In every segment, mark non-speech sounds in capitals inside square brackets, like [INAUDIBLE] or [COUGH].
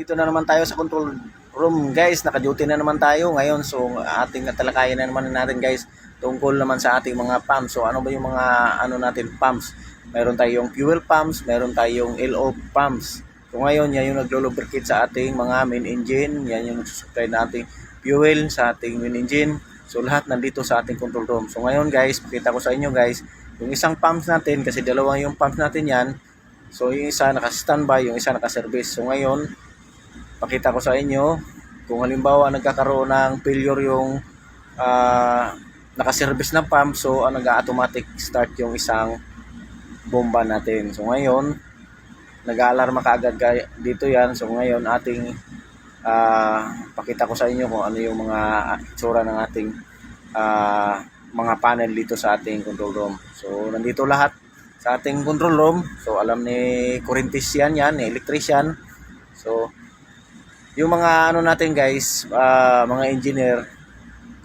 Dito na naman tayo sa control room guys, naka-duty na naman tayo ngayon so ating talakayan na naman natin guys tungkol naman sa ating mga pumps. So ano ba yung mga ano natin pumps? Meron tayong fuel pumps, meron tayong LO pumps. So ngayon yan yung naglo-lubricate sa ating mga main engine, yan yung nagsusupply nating fuel sa ating main engine. So lahat nandito sa ating control room. So ngayon guys, pakita ko sa inyo guys, yung isang pumps natin kasi dalawa yung pumps natin yan. So yung isa naka-standby, yung isa naka-service. So ngayon, pakita ko sa inyo kung halimbawa nagkakaroon ng failure yung ah, naka-service ng pump so ang nag-automatic start yung isang bomba natin. So ngayon, nag-aalarma kaagad dito yan. So ngayon ating ah, pakita ko sa inyo kung ano yung mga itsura ng ating ah, mga panel dito sa ating control room. So nandito lahat sa ating control room. So alam ni Corintis yan yan, ni electrician. So yung mga ano natin guys, ah, mga engineer,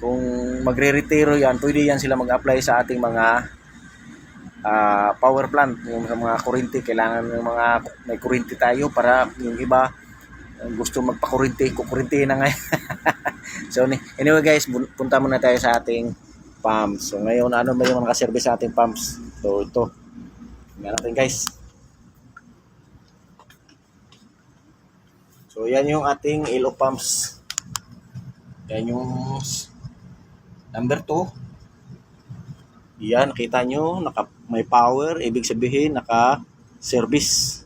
kung magre-retiro yan, pwede yan sila mag-apply sa ating mga ah, power plant. Yung mga kurinti, kailangan ng mga may kurinti tayo para yung iba gusto magpakurinti, kukurinti na ngayon. [LAUGHS] so anyway guys, punta muna tayo sa ating pumps. So ngayon, ano ba yung mga service sa ating pumps? So ito, tingnan natin guys. So yan yung ating ilo pumps. Yan yung number 2. Yan, nakita nyo, naka, may power, ibig sabihin naka service.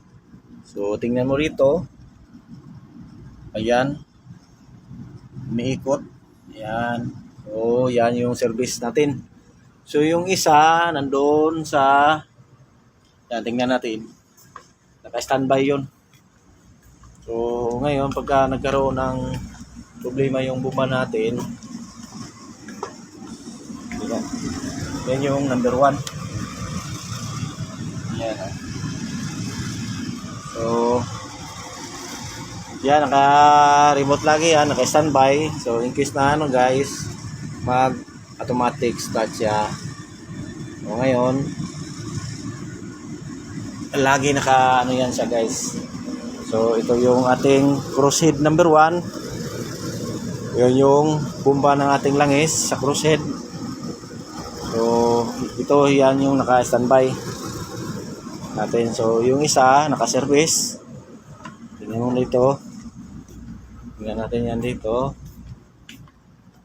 So tingnan mo rito. Ayan. Umiikot. Yan. So yan yung service natin. So yung isa nandoon sa yan, tingnan natin. Naka-standby yun. So, ngayon, pagka nagkaroon ng problema yung buma natin, yan, yan yung number one. Yan. So, yan, naka-remote lagi yan, naka-standby. So, in case na ano guys, mag-automatic start siya. So, ngayon, lagi naka ano yan siya guys So ito yung ating crosshead number 1. Yun yung bomba ng ating langis sa crosshead. So ito yan yung naka-standby natin. So yung isa naka-service. Tingnan mo dito. Tingnan natin yan dito.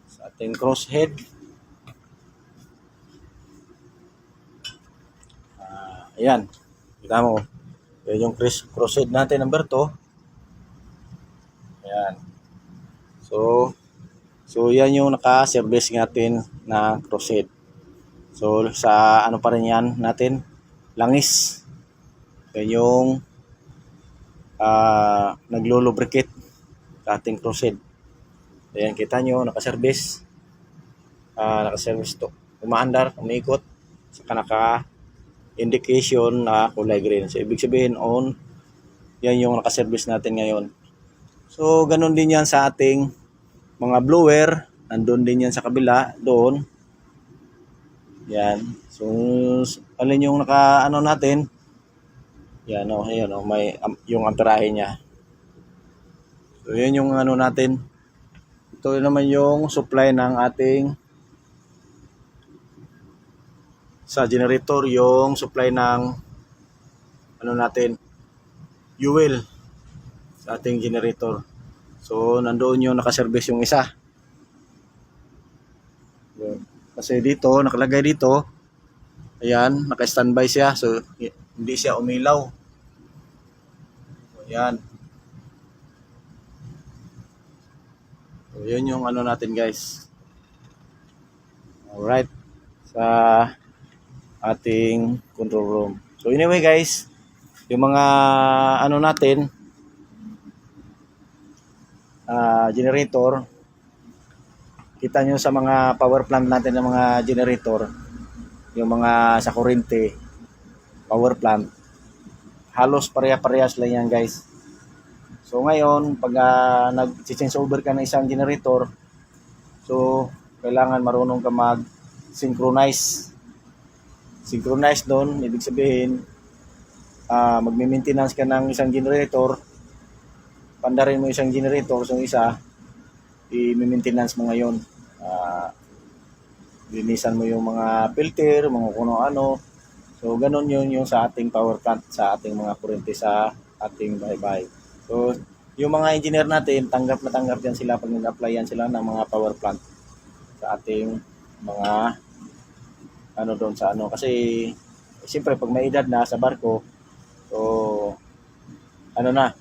Sa ating crosshead. Ah, ayan. Kita mo. Yan yung crosshead natin number 2. Ayan. So, so yan yung naka-service natin na crosshead. So, sa ano pa rin yan natin? Langis. Yan yung ah naglo-lubricate sa ating crosshead. Ayan, kita nyo, naka-service. Ah, naka-service to. Umaandar, umiikot. Saka naka indication na kulay green. So, ibig sabihin on, yan yung nakaservice natin ngayon. So, ganun din yan sa ating mga blower. Nandun din yan sa kabila, doon. Yan. So, alin yung naka, ano natin, yan o, yan o, may, am- yung amperahe niya. So, yan yung ano natin. Ito naman yung supply ng ating sa generator yung supply ng ano natin fuel sa ating generator. So nandoon yung nakaservice yung isa. Kasi dito nakalagay dito ayan, naka-standby siya so hi- hindi siya umilaw. Ayan. So, yun yung ano natin guys. Alright. Sa ating control room. So anyway guys, yung mga ano natin ah, generator kita nyo sa mga power plant natin ng mga generator yung mga sa kuryente power plant. Halos pareha-parehas lang yan guys. So ngayon pag uh, nag-change over ka ng isang generator so kailangan marunong ka mag synchronize synchronize doon, ibig sabihin, ah magme-maintenance ka ng isang generator pandarin mo isang generator, so isa, i-maintenance mo ngayon. Ah, linisan mo yung mga filter, mga kung ano. So, ganun yun yung sa ating power plant, sa ating mga kurente sa ating bahay-bahay. So, yung mga engineer natin, tanggap na tanggap yan sila pag nag-applyan sila ng mga power plant sa ating mga ano doon sa ano. Kasi, siyempre, pag may edad na sa barko, so, ano na,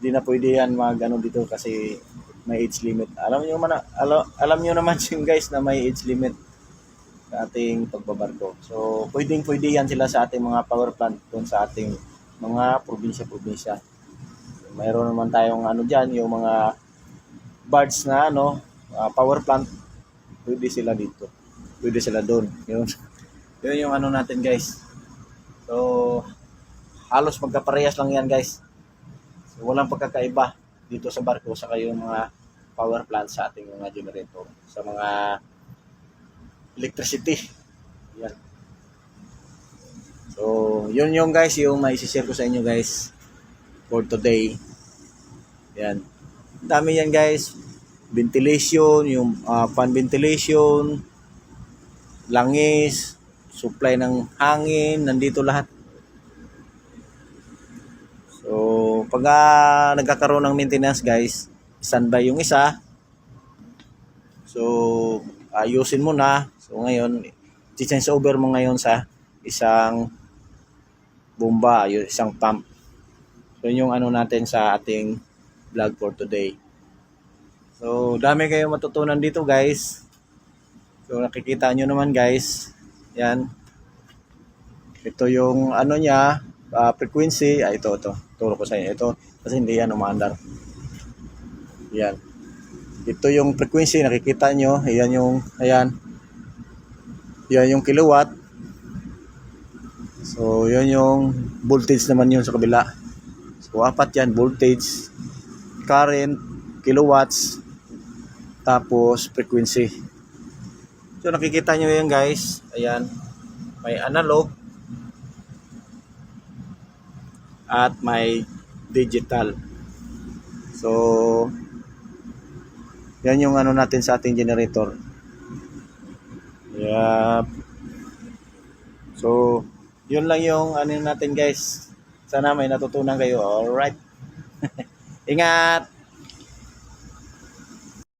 di na pwede yan mag ano dito kasi may age limit. Alam niyo man alam, alam niyo naman [LAUGHS] yung guys na may age limit sa ating pagbabarko. So, pwedeng pwede yan sila sa ating mga power plant doon sa ating mga probinsya-probinsya. Mayroon naman tayong ano diyan, yung mga barge na ano, ah, power plant, pwede sila dito. Pwede sila doon. Yun. [LAUGHS] Yun yung ano natin guys. So, halos magkaparehas lang yan guys. So, walang pagkakaiba dito sa barko sa yung mga power plant sa ating mga generator. Sa mga electricity. Yan. So, yun yung guys, yung may share ko sa inyo guys for today. Yan. Dami yan guys. Ventilation, yung ah, fan ventilation, langis, supply ng hangin, nandito lahat. So, pag ah, nagkakaroon ng maintenance guys, standby yung isa. So, ayusin mo na. So, ngayon, change over mo ngayon sa isang bomba, yung isang pump. So, yun yung ano natin sa ating vlog for today. So, dami kayong matutunan dito guys. So, nakikita nyo naman guys. Yan. Ito yung ano niya, ah, frequency. Ah, ito, ito. Turo ko sa inyo. Ito, kasi hindi yan umaandar. Yan. Ito yung frequency, nakikita nyo. Ayan yung, ayan. Yan yung kilowatt. So, yun yung voltage naman yun sa kabila. So, apat yan, voltage, current, kilowatts, tapos frequency. So, nakikita nyo yan guys. Ayan. May analog at may digital. So, yan yung ano natin sa ating generator. Yep. So, yun lang yung ano natin guys. Sana may natutunan kayo. Alright. [LAUGHS] Ingat!